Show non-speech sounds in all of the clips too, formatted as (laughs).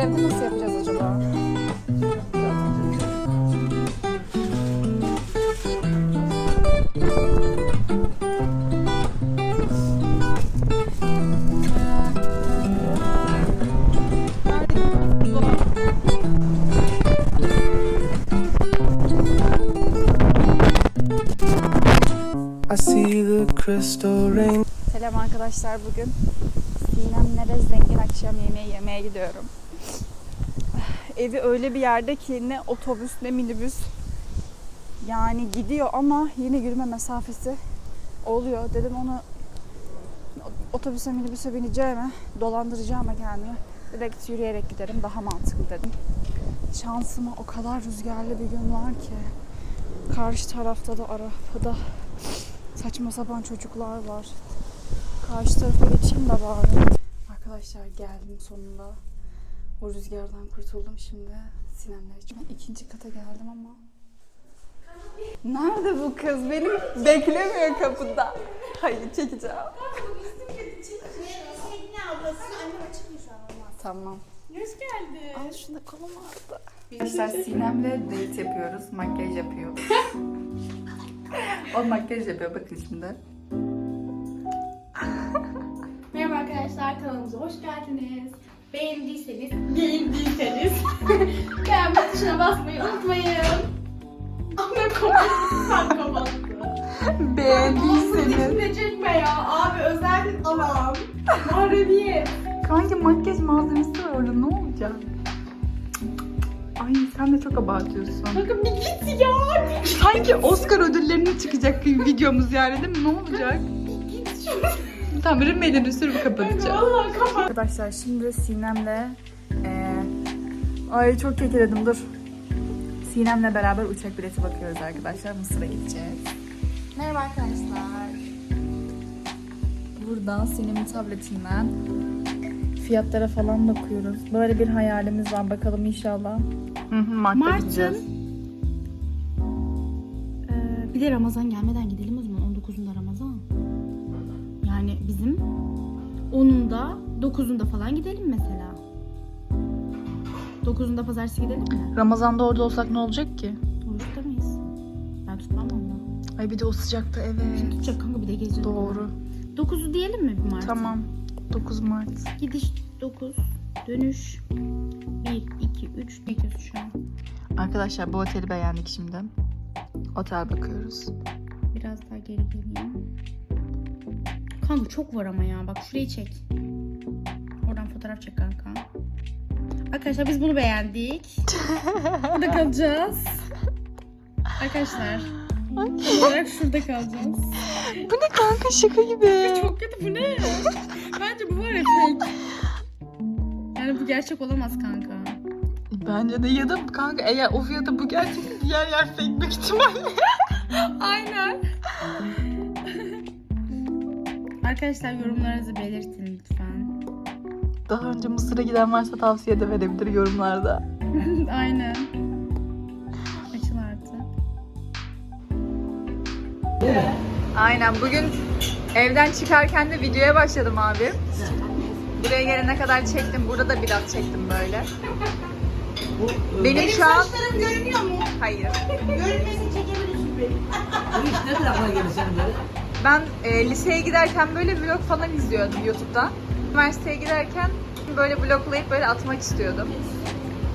evde nasıl yapacağız acaba? I see the crystal rain. Selam arkadaşlar bugün Sinemlere zengin akşam yemeği yemeye gidiyorum. Evi öyle bir yerde ki ne otobüs ne minibüs yani gidiyor ama yine yürüme mesafesi oluyor. Dedim onu otobüse minibüse bineceğime dolandıracağıma kendimi direkt yürüyerek giderim daha mantıklı dedim. Şansıma o kadar rüzgarlı bir gün var ki karşı tarafta da arabada saçma sapan çocuklar var. Karşı tarafa geçeyim de bari. Arkadaşlar geldim sonunda. O rüzgardan kurtuldum şimdi. Sinemler için. Ben ikinci kata geldim ama. Nerede bu kız? Benim beklemiyor kapıda. Hayır çekeceğim. Tamam. Hoş geldin. Al şunu da kolum ağrıdı. Arkadaşlar Sinem'le date yapıyoruz. Makyaj yapıyor. (laughs) o makyaj yapıyor bakın şimdi. Merhaba arkadaşlar kanalımıza hoş geldiniz. Beğendiyseniz, beğendiyseniz (laughs) beğenme tuşuna basmayı unutmayın. Ama kapattı, sen kapattı. Beğendiyseniz. Ne çekme ya abi özel alan. Harbiye. Kanki makyaj malzemesi var orada ne olacak? Ay sen de çok abartıyorsun. Bakın bir git ya. Sanki Oscar ödüllerine çıkacak bir videomuz yani değil mi? Ne olacak? Tamam Rimmeli'nin sürüp kapatacağım. Vallahi kapat. Arkadaşlar şimdi Sinem'le eee ay çok kekeledim dur. Sinem'le beraber uçak bileti bakıyoruz arkadaşlar. Mısır'a gideceğiz. Merhaba arkadaşlar. Buradan Sinem'in tabletinden fiyatlara falan bakıyoruz. Böyle bir hayalimiz var. Bakalım inşallah. Hı hı, Mart'ta Mart'ın- gideceğiz. Ee, bir de Ramazan gelmeden 9'unda falan gidelim mesela. 9'unda pazartesi gidelim mi? Ramazan'da orada olsak ne olacak ki? Oruç tutamayız. Ben tutmam valla. Ay bir de o sıcakta evet. Tutacak kanka bir de geziyor. Doğru. 9'u diyelim mi bir Mart? Tamam. 9 Mart. Gidiş 9, dönüş 1, 2, 3 ne şu an? Arkadaşlar bu oteli beğendik şimdi. Otel bakıyoruz. Biraz daha geri geleyim. Kanka çok var ama ya. Bak şurayı çek. Fotoğraf çek kanka. Arkadaşlar biz bunu beğendik. Burada kalacağız. Arkadaşlar. Olarak şurada kalacağız. Bu ne kanka şaka gibi. Çok kötü bu ne? Bence bu var ya fake. Yani bu gerçek olamaz kanka. Bence de ya da kanka eğer o fiyata bu gerçek diğer yer fake büyük ihtimalle. Aynen. Arkadaşlar yorumlarınızı belirtin lütfen. Daha önce Mısır'a giden varsa tavsiye de verebilir yorumlarda. (laughs) Aynen. Açıl artık. Aynen bugün evden çıkarken de videoya başladım abi. Buraya gelene kadar çektim. Burada da biraz çektim böyle. Benim şu an... Saçlarım görünüyor mu? Hayır. Görünmesi çekebilirsin beni. Bu iş ne geldi senin böyle? Ben e, liseye giderken böyle vlog falan izliyordum YouTube'dan. Üniversiteye giderken böyle vloglayıp böyle atmak istiyordum.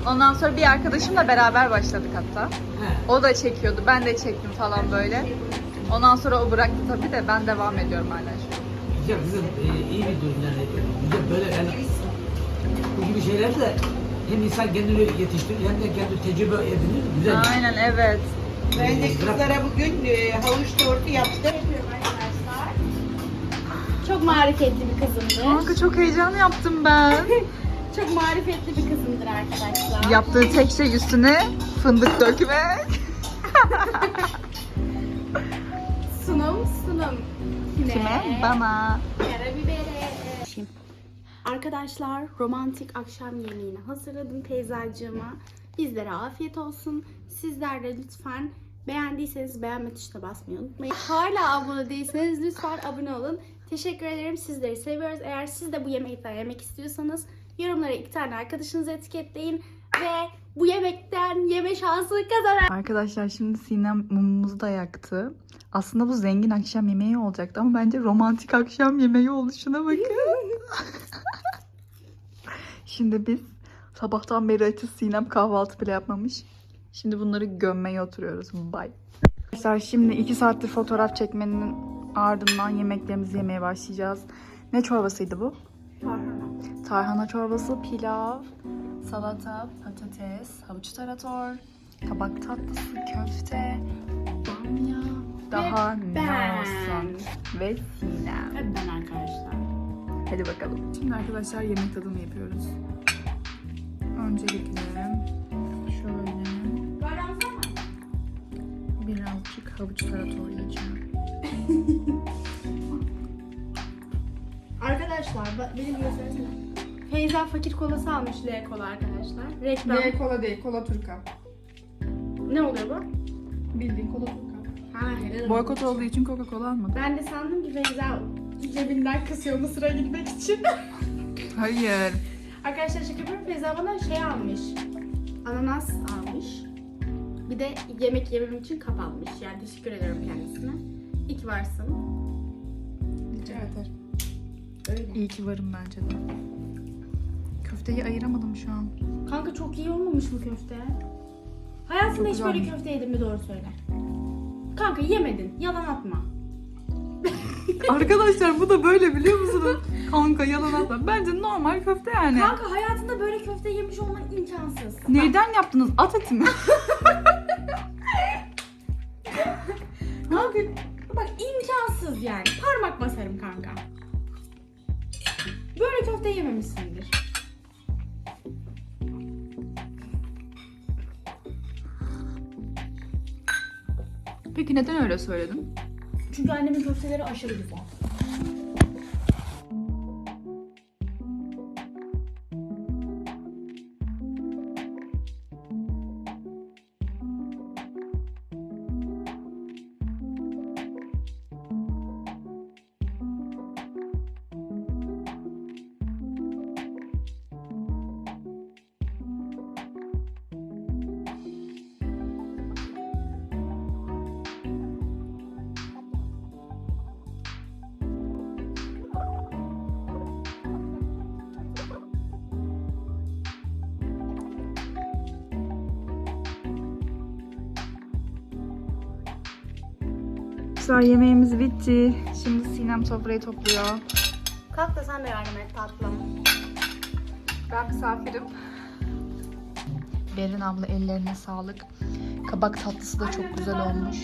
Ondan sonra bir arkadaşımla beraber başladık hatta. O da çekiyordu, ben de çektim falan böyle. Ondan sonra o bıraktı tabii de ben devam ediyorum hala şu an. Güzel kızım e, iyi bir durum yani. Güzel böyle yani bu gibi şeyler de hem insan kendini yetiştirir hem de kendi tecrübe edinir. Güzel. Aynen evet. Ben de kızlara bugün e, havuç tortu yaptım. Çok marifetli bir kızımdır. Kanka çok heyecanlı yaptım ben. (laughs) Çok marifetli bir kızımdır arkadaşlar. Yaptığı tek şey üstüne fındık dökmek. (laughs) Sunum sunum. Kime? Bana. Karabibere. Arkadaşlar romantik akşam yemeğini hazırladım teyzacığıma. Bizlere afiyet olsun. Sizler de lütfen beğendiyseniz beğenme tuşuna basmayı unutmayın. Hala abone değilseniz lütfen abone olun. Teşekkür ederim. Sizleri seviyoruz. Eğer siz de bu yemekten yemek istiyorsanız yorumlara iki tane arkadaşınızı etiketleyin ve bu yemekten yeme şansı kazanan Arkadaşlar şimdi Sinem mumumuzu da yaktı. Aslında bu zengin akşam yemeği olacaktı ama bence romantik akşam yemeği oldu. Şuna bakın. (laughs) şimdi biz sabahtan beri açız Sinem kahvaltı bile yapmamış. Şimdi bunları gömmeye oturuyoruz. Bye. Arkadaşlar şimdi iki saattir fotoğraf çekmenin ardından yemeklerimizi yemeye başlayacağız. Ne çorbasıydı bu? Tarhana çorbası, pilav, salata, patates, havuç tarator, kabak tatlısı, köfte, bamya, daha ne olsun ve sinem. Hadi ben arkadaşlar. Hadi bakalım. Şimdi arkadaşlar yemek tadımı yapıyoruz. Öncelikle birazcık havuç tarator yiyeceğim. Arkadaşlar ba- benim göstersene. Feyza fakir kolası almış L kola arkadaşlar. Reklam. Ne kola değil, kola turka. Ne oluyor bu? Bildiğin kola turka. Ha helal Boykot olduğu için Coca-Cola almadım. Ben de sandım ki Feyza cebinden kısıyor Mısır'a gitmek için. Hayır. Arkadaşlar şaka yapıyorum. Feyza bana şey almış. Ananas almış. Bir de yemek yemem için kap almış. Yani teşekkür ederim kendisine. İyi ki varsın. Rica ederim. Öyle. İyi ki varım bence de. Köfteyi ayıramadım şu an. Kanka çok iyi olmamış bu köfte. Hayatında Çok hiç böyle güzelmiş. köfte yedin mi doğru söyle. Kanka yemedin. Yalan atma. Arkadaşlar bu da böyle biliyor musunuz? (laughs) Kanka yalan atma. Bence normal köfte yani. Kanka hayatında böyle köfte yemiş olman imkansız. Neyden yaptınız? At eti mi? (laughs) Kanka bak imkansız yani. Parmak basarım kanka. Böyle köfte yememişsindir. Peki neden öyle söyledin? Çünkü annemin köfteleri aşırı güzel. Arkadaşlar yemeğimiz bitti. Şimdi Sinem sofrayı topluyor. Kalk da sen de yardım et tatlım. Ben misafirim. Berin abla ellerine sağlık. Kabak tatlısı da çok güzel olmuş.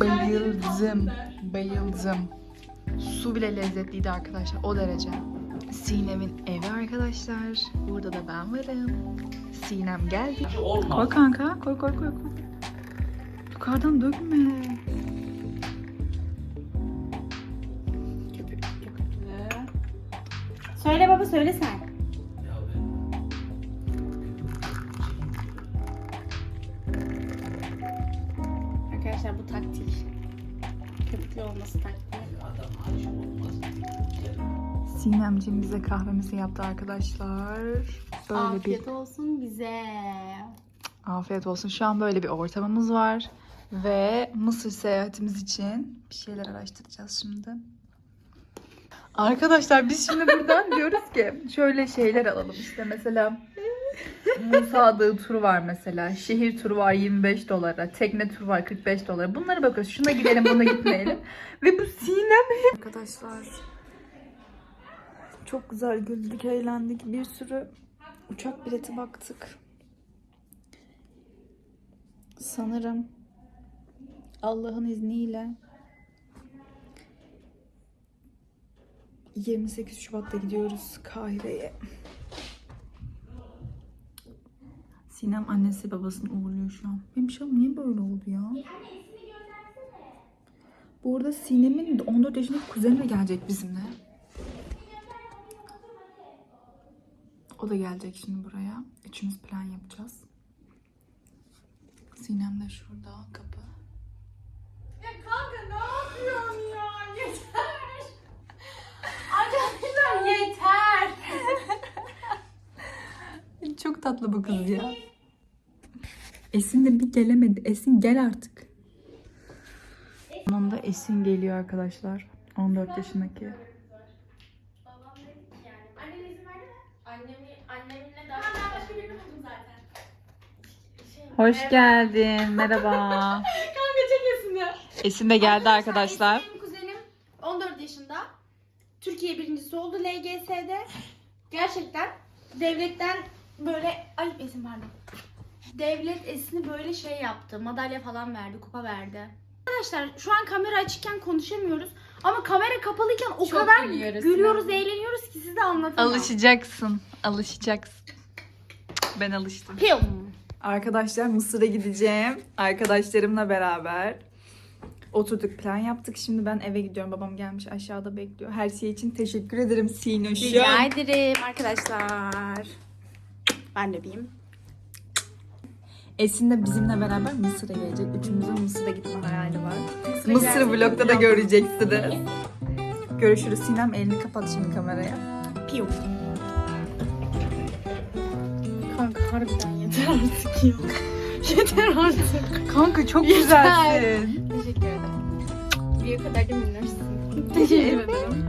Bayıldım. Bayıldım. Su bile lezzetliydi arkadaşlar. O derece. Sinem'in evi arkadaşlar. Burada da ben varım. Sinem geldi. Koy kanka. Koy koy koy. koy. Yukarıdan dökme. Söyle baba söyle sen. Arkadaşlar bu taktik. Köpüklü olması taktik. Sinemciğim bize kahvemizi yaptı arkadaşlar. Böyle Afiyet bir olsun bize. afiyet olsun. Şu an böyle bir ortamımız var. Ve Mısır seyahatimiz için bir şeyler araştıracağız şimdi. Arkadaşlar biz şimdi buradan (laughs) diyoruz ki şöyle şeyler alalım. İşte mesela Musa Dağı turu var mesela. Şehir turu var 25 dolara. Tekne turu var 45 dolara. Bunlara bakıyoruz. Şuna gidelim buna gitmeyelim. Ve bu Sinem Arkadaşlar çok güzel güldük, eğlendik. Bir sürü uçak bileti baktık. Sanırım Allah'ın izniyle 28 Şubat'ta gidiyoruz Kahire'ye. Sinem annesi babasını uğurluyor şu an. Benim şam niye böyle oldu ya? Bu arada Sinem'in 14 yaşındaki kuzeni de gelecek bizimle. O da gelecek şimdi buraya. Üçümüz plan yapacağız. Sinem de şurada kapı. Ya kanka ne yapıyorsun ya? Yeter. Çok tatlı bu kız ya. Esin de bir gelemedi. Esin gel artık. Sonunda Esin geliyor arkadaşlar. 14 yaşındaki. Hoş geldin. Merhaba. Kanka çekesin ya. Esin de geldi arkadaşlar. Benim kuzenim 14 yaşında. Türkiye birincisi oldu LGS'de. Gerçekten devletten böyle... Ay Esin pardon. Devlet Esin'i böyle şey yaptı. Madalya falan verdi, kupa verdi. Arkadaşlar şu an kamera açıkken konuşamıyoruz. Ama kamera kapalıyken o Çok kadar gülüyoruz. gülüyoruz, eğleniyoruz ki size anlatamam. Alışacaksın. Alışacaksın. Ben alıştım. Pil. Arkadaşlar Mısır'a gideceğim. Arkadaşlarımla beraber. Oturduk plan yaptık. Şimdi ben eve gidiyorum. Babam gelmiş aşağıda bekliyor. Her şey için teşekkür ederim Sinoş'um. Rica ederim arkadaşlar. Ben de bileyim. Esin de bizimle beraber Mısır'a gelecek. Üçümüzün Mısır'a gitme hayali var. Mısır'a Mısır gelsek vlogda da vlog. göreceksiniz. Görüşürüz. Sinem elini kapat şimdi kameraya. Piyo. Kanka harbiden yeter artık ya. (laughs) yeter artık. Kanka çok Yeter. güzelsin. Teşekkür ederim. Bir kadar da minnoşsun. Teşekkür ederim.